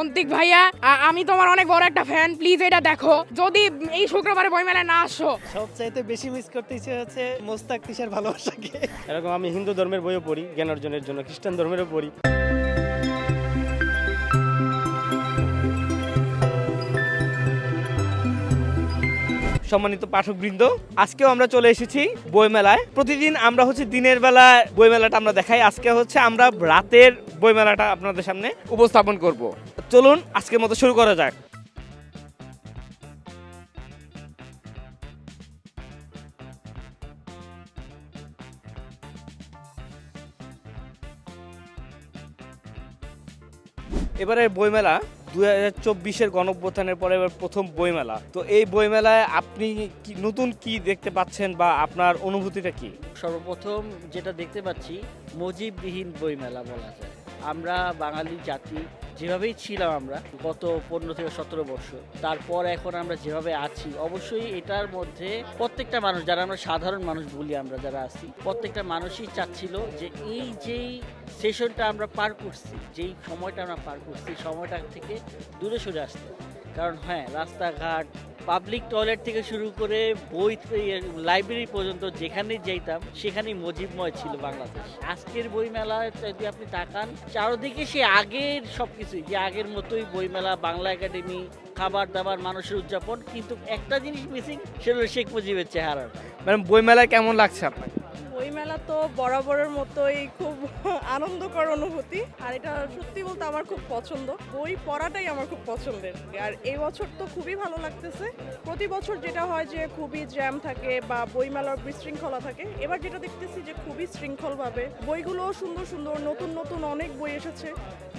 অন্তিক ভাইয়া আমি তোমার অনেক বড় একটা ফ্যান প্লিজ এটা দেখো। যদি এই শুক্রবারে বইমেলায় না আসো। সবচাইতে বেশি মিস করতে ইচ্ছে হচ্ছে মোস্তাক তিশার ভালোবাসাকে। এরকম আমি হিন্দু ধর্মের বইও পড়ি জ্ঞান অর্জনের জন্য খ্রিস্টান ধর্মেরও পড়ি। সম্মানিত পাঠকবৃন্দ আজকেও আমরা চলে এসেছি বইমেলায়। প্রতিদিন আমরা হচ্ছে দিনের বেলা বইমেলাটা আমরা দেখাই। আজকে হচ্ছে আমরা রাতের বইমেলাটা আপনাদের সামনে উপস্থাপন করব। চলুন, আজকের মতো শুরু করা যাক। এবারে বইমেলা দুই হাজার চব্বিশের গণঅভ্যুত্থানের পরে এবার প্রথম বইমেলা। তো এই বইমেলায় আপনি কি, নতুন কি দেখতে পাচ্ছেন বা আপনার অনুভূতিটা কি? সর্বপ্রথম যেটা দেখতে পাচ্ছি, মজিববিহীন বইমেলা বলা যায়। আমরা বাঙালি জাতি, যেভাবেই ছিলাম আমরা গত পনেরো থেকে সতেরো বছর, তারপর এখন আমরা যেভাবে আছি, অবশ্যই এটার মধ্যে প্রত্যেকটা মানুষ, যারা আমরা সাধারণ মানুষ বলি আমরা, যারা আছি, প্রত্যেকটা মানুষই চাচ্ছিল যে এই যেই সেশনটা আমরা পার করছি, যেই সময়টা আমরা পার করছি সময়টা থেকে দূরে সরে আসতে। কারণ হ্যাঁ রাস্তাঘাট পাবলিক টয়লেট থেকে শুরু করে বই লাইব্রেরি পর্যন্ত যেখানেই যাইতাম, সেখানেই মজিবময় ছিল বাংলাদেশ। আজকের বইমেলায় যদি আপনি তাকান, চারদিকে সে আগের সব কিছুই যে আগের মতোই বইমেলা, বাংলা একাডেমি খাবার দাবার মানুষের উদযাপন, কিন্তু একটা জিনিস মিসিং সেটা হলো শেখ মুজিবের চেহারা ম্যাডাম, বইমেলায় কেমন লাগছে আপনার বইমেলা তো বরাবরের মতোই খুব আনন্দকর অনুভূতি। আর এটা সত্যি বলতে আমার খুব পছন্দ। বই পড়াটাই আমার খুব পছন্দের। আর এই বছর তো খুবই ভালো লাগতেছে। প্রতি বছর যেটা হয় যে খুবই জ্যাম থাকে বা বইমেলার বিশৃঙ্খলা থাকে। এবার যেটা দেখতেছি যে খুবই শৃঙ্খলভাবে। বইগুলো সুন্দর সুন্দর, নতুন নতুন অনেক বই এসেছে,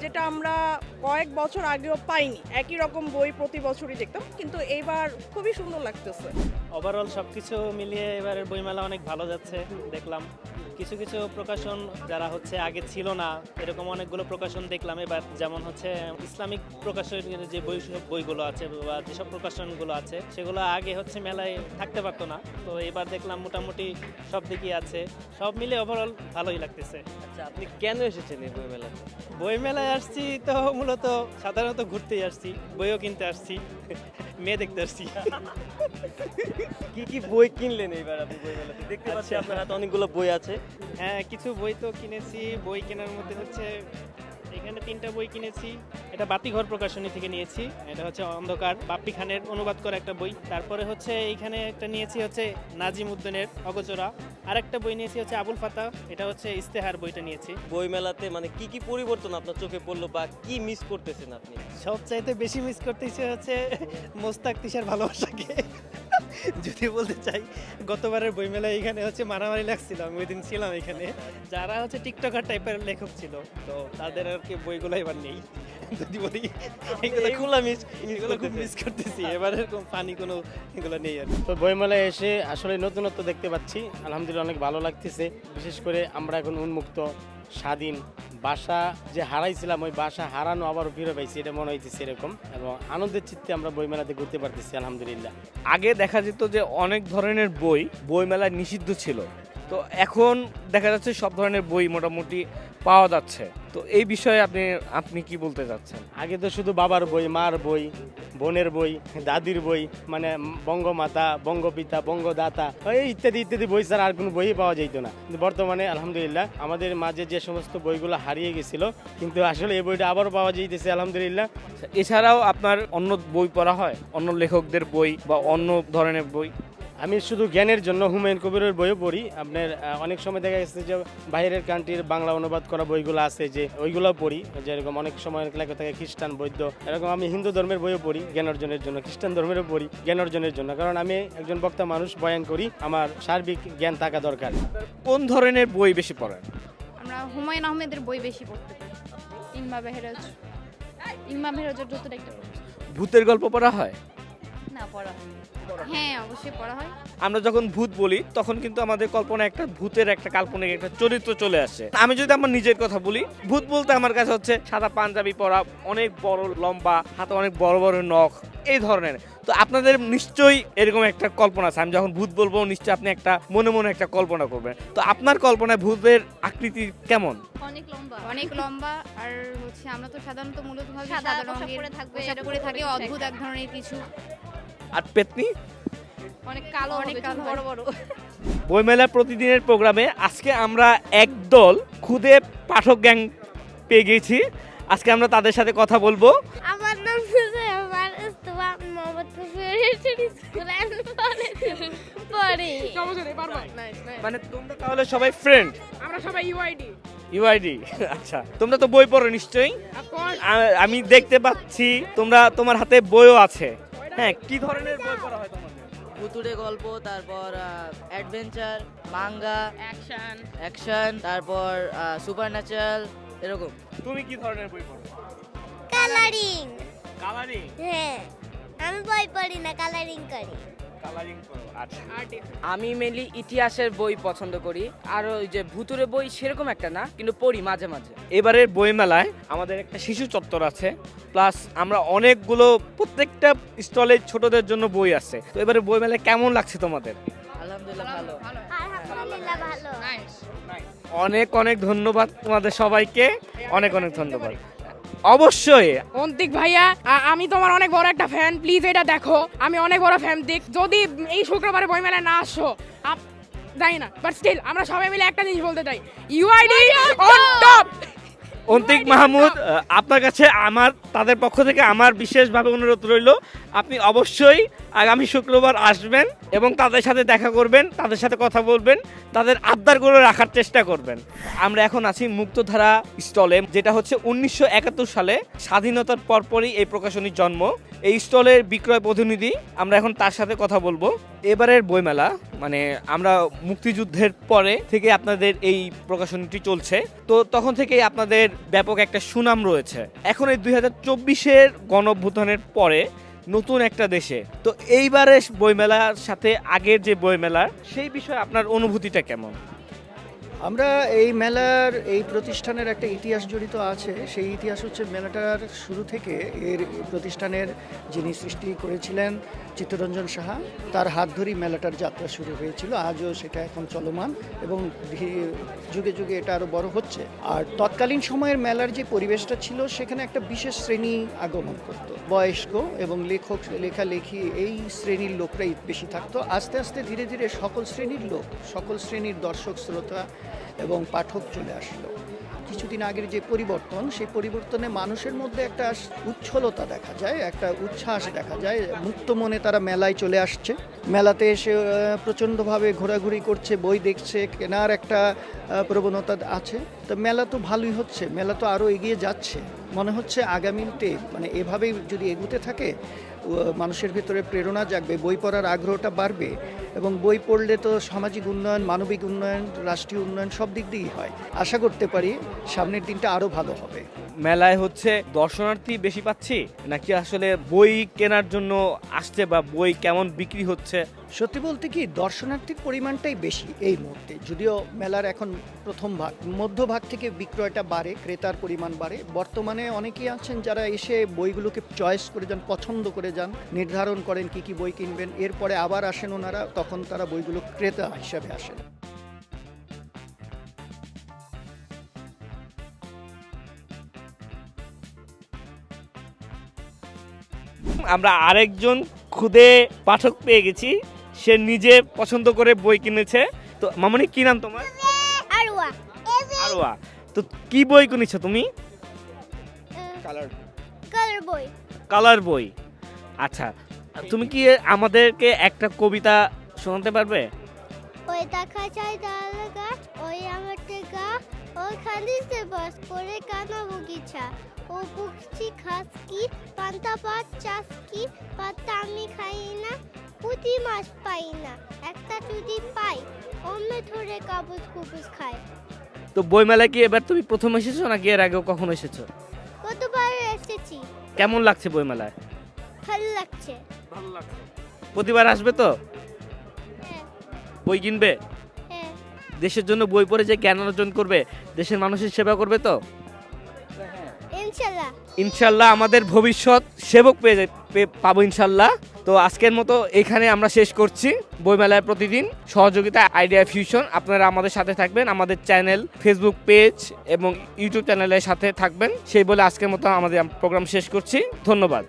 যেটা আমরা কয়েক বছর আগেও পাইনি। একই রকম বই প্রতি বছরই দেখতাম, কিন্তু এইবার খুবই সুন্দর লাগতেছে। ওভারঅল সবকিছু মিলিয়ে এবারের বইমেলা অনেক ভালো যাচ্ছে, দেখলাম। কিছু কিছু প্রকাশন যারা হচ্ছে আগে ছিল না, এরকম অনেকগুলো প্রকাশন দেখলাম। এবার যেমন হচ্ছে ইসলামিক প্রকাশনের যে বই, বইগুলো আছে বা যেসব প্রকাশনগুলো আছে, সেগুলো আগে হচ্ছে মেলায় থাকতে পারতো না। তো এবার দেখলাম মোটামুটি সব দিকই আছে। সব মিলে ওভারঅল ভালোই লাগতেছে। আচ্ছা আপনি কেন এসেছেন এই বইমেলাতে? বই মেলায় আসছি তো মূলত সাধারণত ঘুরতেই আসছি বইও কিনতে আসছি মেয়ে দেখতে আসছি। কি কি বই কিনলেন এইবার আপনি বইমেলাতে? দেখতে পাচ্ছি আচ্ছা। আপনার হাতে অনেকগুলো বই আছে। হ্যাঁ কিছু বই তো কিনেছি বই কেনার মধ্যে হচ্ছে এখানে তিনটা বই কিনেছি। এটা বাতিঘর প্রকাশনী থেকে নিয়েছি এটা হচ্ছে অন্ধকার বাপ্পি খানের অনুবাদ করা একটা বই। তারপরে হচ্ছে এইখানে একটা নিয়েছি হচ্ছে নাজিম উদ্দিনের অগচরা। আর একটা বই নিয়েছি হচ্ছে আবুল ফাতা। এটা হচ্ছে ইস্তেহার বইটা নিয়েছি। বই মেলাতে মানে কি কি পরিবর্তন আপনার চোখে পড়ল বা কি মিস করতেছেন আপনি? সবচাইতে বেশি মিস করতে ইচ্ছে হচ্ছে মোস্তাক তিশার ভালোবাসাকে। যদি বলতে চাই গতবারের বইমেলায় এখানে হচ্ছে মারামারি লাগছিল আমি ওই দিন ছিলাম এখানে। যারা হচ্ছে টিকটকার টাইপের লেখক ছিল তো তাদের আর কি বইগুলো এবার নেই। যদি বলি এগুলো মিস এগুলো খুব মিস করতেছি। এবার এরকম ফানি কোনো এগুলো নেই আর তো বইমেলায় এসে আসলে নতুনত্ব দেখতে পাচ্ছি। আলহামদুলিল্লাহ অনেক ভালো লাগতেছে। বিশেষ করে আমরা এখন উন্মুক্ত স্বাধীন বাসা যে হারাইছিলাম ওই বাসা হারানো আবার ফিরে পাইছি এটা মনে হইতেছে এরকম। এবং আনন্দের চিত্তে আমরা বইমেলাতে ঘুরতে পারতেছি আলহামদুলিল্লাহ। আগে দেখা যেত যে অনেক ধরনের বই বইমেলায় নিষিদ্ধ ছিল। তো এখন দেখা যাচ্ছে সব ধরনের বই মোটামুটি পাওয়া যাচ্ছে। তো এই বিষয়ে আপনি আপনি কি বলতে চাচ্ছেন? আগে তো শুধু বাবার বই মার বই বোনের বই দাদির বই মানে বঙ্গমাতা বঙ্গপিতা বঙ্গদাতা এই ইত্যাদি ইত্যাদি বই ছাড়া আর কোনো বই পাওয়া যেত না। কিন্তু বর্তমানে আলহামদুলিল্লাহ আমাদের মাঝে যে সমস্ত বইগুলো হারিয়ে গেছিল কিন্তু আসলে এই বইটা আবারও পাওয়া যাইতেছে আলহামদুলিল্লাহ। এছাড়াও আপনার অন্য বই পড়া হয়? অন্য লেখকদের বই বা অন্য ধরনের বই? আমি শুধু জ্ঞানের জন্য হুমায়ুন কবিরের বইও পড়ি। আপনার অনেক সময় দেখা গেছে যে বাইরের কান্ট্রির বাংলা অনুবাদ করা বইগুলো আছে যে ওইগুলো পড়ি যেরকম অনেক সময় লেখা থাকে খ্রিস্টান বৈদ্য এরকম আমি হিন্দু ধর্মের বইও পড়ি জ্ঞান অর্জনের জন্য খ্রিস্টান ধর্মেরও পড়ি জ্ঞান অর্জনের জন্য। কারণ আমি একজন বক্তা মানুষ বয়ান করি আমার সার্বিক জ্ঞান থাকা দরকার। কোন ধরনের বই বেশি পড়েন? আমরা হুমায়ুন আহমেদের বই বেশি পড়তে পারি। ইলমা বেহেরাজ ইলমা বেহেরাজের যতটা একটা পড়ি। ভূতের গল্প পড়া হয়? না পড়া হয়। হ্যাঁ অবশ্যই পড়া হয়। আমরা যখন ভূত বলি তখন কিন্তু আমাদের কল্পনা একটা ভূতের একটা কাল্পনিক একটা চরিত্র চলে আসে। আমি যদি আমার নিজের কথা বলি ভূত বলতে আমার কাছে হচ্ছে সাদা পাঞ্জাবি পরা অনেক বড় লম্বা হাতে অনেক বড় বড় নখ এই ধরনের। তো আপনাদের নিশ্চয়ই এরকম একটা কল্পনা আছে। আমি যখন ভূত বলব নিশ্চয়ই আপনি একটা মনে মনে একটা কল্পনা করবেন। তো আপনার কল্পনায় ভূতের আকৃতি কেমন? অনেক লম্বা। অনেক লম্বা আর হচ্ছে আমরা তো সাধারণত মূলত ভাবে সাদা রঙের পরে থাকবে, পোশাক এরকম পরে থাকে অদ্ভুত এক ধরনের কিছু। আর পেতনি? অনেক কালো অনেক অনেক বড় বড় বড়। বইমেলার প্রতিদিনের প্রোগ্রামে আজকে আমরা একদল খুদে পাঠক গ্যাং পেয়ে গেছি। আজকে আমরা তাদের সাথে কথা বলব। আমার নাম আমার মানে তোমরা তাহলে সবাই ফ্রেন্ড আমরা সবাই ইউআইডি ইউআইডি আচ্ছা। তোমরা তো বই পড়ো নিশ্চয়ই? আমি দেখতে পাচ্ছি তোমরা তোমার হাতে বইও আছে। হ্যাঁ কি ধরনের বই পড়া হয় তোমাদের? ভুতুড়ে গল্প তারপর অ্যাডভেঞ্চার মাঙ্গা অ্যাকশন অ্যাকশন তারপর সুপার ন্যাচারাল এরকম। তুমি কি ধরনের বই পড়ো? কালারিং কালারিং হ্যাঁ আমি বই পড়ি না কালারিং করি। কালারিং আচ্ছা আমি মেনলি ইতিহাসের বই পছন্দ করি আর ওই যে ভুতুরে বই সেরকম একটা না কিন্তু পড়ি মাঝে মাঝে। এবারের বইমেলায় আমাদের একটা শিশু চত্বর আছে প্লাস আমরা অনেকগুলো প্রত্যেকটা স্টলে ছোটদের জন্য বই আছে। তো এবারে বইমেলায় কেমন লাগছে তোমাদের? আলহামদুলিল্লাহ ভালো। অনেক অনেক ধন্যবাদ তোমাদের সবাইকে। অনেক অনেক ধন্যবাদ। অবশ্যই। অন্তিক ভাইয়া আমি তোমার অনেক বড় একটা ফ্যান প্লিজ এটা দেখো। আমি অনেক বড় ফ্যান দেখ যদি এই শুক্রবারে বইমেলায় না আসো আপ- জানি না বাট স্টিল আমরা সবাই মিলে একটা জিনিস বলতে চাই। UID on top Antik Mahmud আপনার কাছে আমার তাদের পক্ষ থেকে আমার বিশেষভাবে অনুরোধ রইল। আপনি অবশ্যই আগামী শুক্রবার আসবেন এবং তাদের সাথে দেখা করবেন তাদের সাথে কথা বলবেন তাদের আবদারগুলো রাখার চেষ্টা করবেন। আমরা এখন আছি মুক্তধারা স্টলে যেটা হচ্ছে উনিশশো একাত্তর সালে স্বাধীনতার পরপরই এই প্রকাশনীর জন্ম। এই স্টলের বিক্রয় প্রতিনিধি আমরা এখন তার সাথে কথা বলব। এবারের বইমেলা মানে আমরা মুক্তিযুদ্ধের পরে থেকে আপনাদের এই প্রকাশনীটি চলছে। তো তখন থেকেই আপনাদের ব্যাপক একটা সুনাম রয়েছে। এখন এই দুই হাজার চব্বিশের গণঅভ্যুত্থানের পরে নতুন একটা দেশে। তো এইবারের বইমেলার সাথে আগের যে বইমেলা, সেই বিষয়ে আপনার অনুভূতিটা কেমন? আমরা এই মেলার, এই প্রতিষ্ঠানের একটা ইতিহাস জড়িত আছে। সেই ইতিহাস হচ্ছে মেলাটার শুরু থেকে এর প্রতিষ্ঠানের যিনি সৃষ্টি করেছিলেন চিত্তরঞ্জন সাহা, তার হাত ধরেই মেলাটার যাত্রা শুরু হয়েছিল। আজও সেটা এখন চলমান এবং যুগে যুগে এটা আরও বড় হচ্ছে। আর তৎকালীন সময়ের মেলার যে পরিবেশটা ছিল, সেখানে একটা বিশেষ শ্রেণি আগমন করত। বয়স্ক এবং লেখক, লেখালেখি এই শ্রেণির লোকরাই বেশি থাকতো। আস্তে আস্তে ধীরে ধীরে সকল শ্রেণির লোক, সকল শ্রেণির দর্শক, শ্রোতা এবং পাঠক চলে আসলো। কিছুদিন আগের যে পরিবর্তন, সেই পরিবর্তনে মানুষের মধ্যে একটা উচ্ছলতা দেখা যায়, একটা উচ্ছ্বাস দেখা যায়, মুক্ত মনে তারা মেলায় চলে আসছে। মেলাতে এসে প্রচণ্ডভাবে ঘোরাঘুরি করছে, বই দেখছে, কেনার একটা প্রবণতা আছে। তো মেলা তো ভালোই হচ্ছে, মেলা তো আরও এগিয়ে যাচ্ছে। মনে হচ্ছে আগামীতে মানে এভাবেই যদি এগুতে থাকে মানুষের ভিতরে প্রেরণা জাগবে, বই পড়ার আগ্রহটা বাড়বে এবং বই পড়লে তো সামাজিক উন্নয়ন, মানবিক উন্নয়ন, রাষ্ট্রীয় উন্নয়ন সব দিক দিয়েই হয়। আশা করতে পারি সামনের দিনটা আরও ভালো হবে। মেলায় হচ্ছে দর্শনার্থী বেশি পাচ্ছি? নাকি আসলে বই কেনার জন্য আসছে বা বই কেমন বিক্রি হচ্ছে? সত্যি বলতে কি, দর্শনার্থীর পরিমাণটাই বেশি এই মুহূর্তে। যদিও মেলার এখন প্রথম ভাগ মধ্যভাগ থেকে বিক্রয়টা বাড়ে, ক্রেতার পরিমাণ বাড়ে। বর্তমানে অনেকেই আছেন যারা এসে বইগুলোকে চয়েস করে যান, পছন্দ করে যান, নির্ধারণ করেন কি কি বই কিনবেন। এরপরে আবার আসেন ওনারা, তখন তারা বইগুলো ক্রেতা হিসাবে আসেন। আমরা আরেকজন খুদে পাঠক পেয়ে গেছি। সে নিজে পছন্দ করে বই কিনেছে। তো মামনি কি নাম তোমার? আরোয়া। তো কি বই কিনেছো তুমি? কালার কালার বই। কালার বই। আচ্ছা তুমি কি আমাদেরকে একটা কবিতা শোনাতে পারবে? ওই দেখা চাই ডাল গাছ ওই আমার বাস করে কানা বগিচা ও পুকছি খাস কি পান্তা পাত চাষ কি পাতা আমি খাই না পুঁটি মাছ পাই না একটা যদি পাই অমে ধরে কাবুজ কুবুজ খায়। তো বইমেলায় কি এবার তুমি প্রথম এসেছ নাকি এর আগেও কখনো এসেছ? কতবার এসেছি। কেমন লাগছে বইমেলায়? ভালো লাগছে। ভালো লাগছে। প্রতিবার আসবে তো? হ্যাঁ। বই কিনবে? হ্যাঁ দেশের জন্য বই পড়ে যে জ্ঞান অর্জন করবে দেশের মানুষের সেবা করবে তো? ইনশাল্লাহ। ইনশাল্লাহ আমাদের ভবিষ্যৎ সেবক পেয়ে পাবো ইনশাল্লাহ। তো আজকের মতো এখানে আমরা শেষ করছি। বইমেলায় প্রতিদিন সহযোগিতা আইডিয়া ফিউশন আপনারা আমাদের সাথে থাকবেন আমাদের চ্যানেল ফেসবুক পেজ এবং ইউটিউব চ্যানেলের সাথে থাকবেন। সেই বলে আজকের মতো আমাদের প্রোগ্রাম শেষ করছি। ধন্যবাদ।